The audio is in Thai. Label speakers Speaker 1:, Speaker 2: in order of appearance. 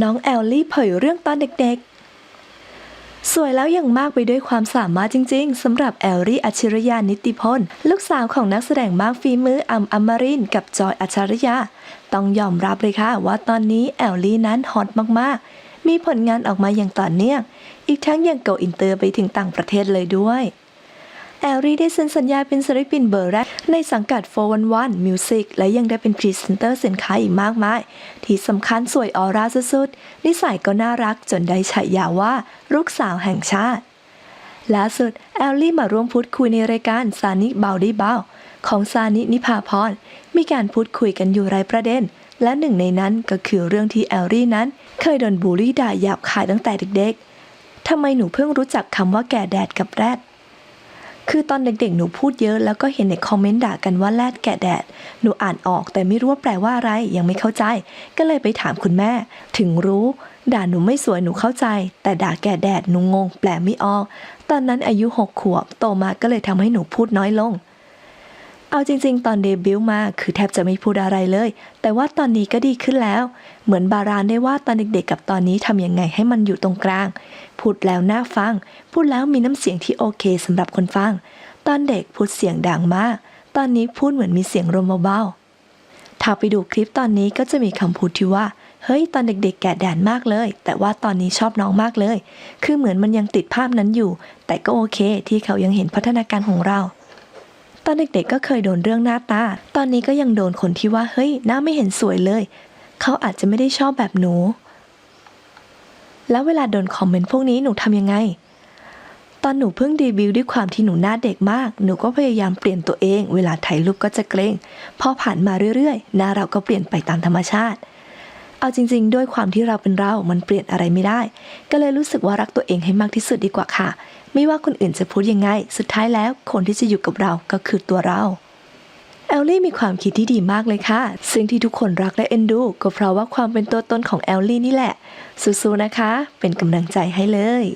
Speaker 1: น้องแอลลี่เผยเรื่องตอนเด็กๆ สวยแล้วยังมากไปด้วยความสามารถจริงๆสำหรับแอลลี่อัจฉริยานิติพลลูกสาวของนักแสดงมากฝีมืออัมอมรินกับจอยอัจฉริยะต้องยอมรับเลยค่ะว่าตอนนี้แอลลี่นั้นฮอตมากๆ มีผลงานออกมาอย่างต่อเนื่อง อีกทั้งยังโกอินเตอร์ไปถึงต่างประเทศเลยด้วย แอลลี่ได้เซ็นสัญญาเป็นศิลปินเบอร์แรกในสังกัด 411 Music และยังได้เป็นพรีเซนเตอร์สินค้าอีกมากมาย ที่สำคัญสวยออร่าสุดๆ นิสัยก็น่ารักจนได้ฉายาว่า ลูกสาวแห่งชาติล่าสุด แอลลี่มาร่วมพูดคุยในรายการซานิเบาด้เบาของซานินิพาพร มีการพูดคุยกันอยู่หลายประเด็น และหนึ่งในนั้นก็คือเรื่องที่แอลลี่นั้น เคยโดนบูลลี่ด่าหยาบคายตั้งแต่เด็กๆทำไมหนูเพิ่งรู้จักคำว่าแก่แดดกับแรด คือตอนเด็กๆ หนูพูดเยอะแล้วก็เห็นในคอมเมนต์ด่ากันว่าแรดแกะแดด หนูอ่านออกแต่ไม่รู้ว่าแปลว่าอะไร ยังไม่เข้าใจ ก็เลยไปถามคุณแม่ ถึงรู้ ด่าหนูไม่สวยหนูเข้าใจ แต่ด่าแก่แดดหนูงง แปลไม่ออก ตอนนั้นอายุหกขวบ โตมาก็เลยทำให้หนูพูดน้อยลง เอาจริงๆ ตอนเดบิวต์มาคือแทบจะไม่พูดอะไรเลย แต่ว่าตอนนี้ก็ดีขึ้นแล้ว เหมือนบารานได้ว่าตอนเด็กๆ กับตอนนี้ทำยังไงให้มันอยู่ตรงกลาง พูดแล้วน่าฟัง พูดแล้วมีน้ำเสียงที่โอเคสำหรับคนฟัง ตอนเด็กพูดเสียงดังมาก ตอนนี้พูดเหมือนมีเสียงลมเบาๆถ้าไปดูคลิปตอนนี้ก็จะมีคำพูดที่ว่าเฮ้ยตอนเด็กๆ แก่แดดมากเลย แต่ว่าตอนนี้ชอบน้องมากเลย คือเหมือนมันยังติดภาพนั้นอยู่ แต่ก็โอเคที่เขายังเห็นพัฒนาการของเรา ตอนเด็กๆก็เคยโดนเรื่องหน้าตา ตอนนี้ก็ยังโดนคนที่ว่าเฮ้ยหน้าไม่เห็นสวยเลย เขาอาจจะไม่ได้ชอบแบบหนู แล้วเวลาโดนคอมเมนต์พวกนี้หนูทำยังไง ตอนหนูเพิ่งเดบิวด้วยความที่หนูหน้าเด็กมาก หนูก็พยายามเปลี่ยนตัวเอง เวลาถ่ายรูปก็จะเกรง พอผ่านมาเรื่อยๆ หน้าเราก็เปลี่ยนไปตามธรรมชาติ เอาจริง ๆ ด้วยความที่เราเป็นเรา มันเปลี่ยนอะไรไม่ได้ ก็เลยรู้สึกว่ารักตัวเองให้มากที่สุดดีกว่าค่ะ ไม่ว่าคนอื่นจะพูดยังไง สุดท้ายแล้วคนที่จะอยู่กับเราก็คือตัวเราแอลลี่มีความคิดที่ดีมากเลยค่ะ ซึ่งที่ทุกคนรักและเอ็นดู ก็เพราะว่าความเป็นตัวตนของแอลลี่นี่แหละ สู้ๆนะคะ เป็นกำลังใจให้เลย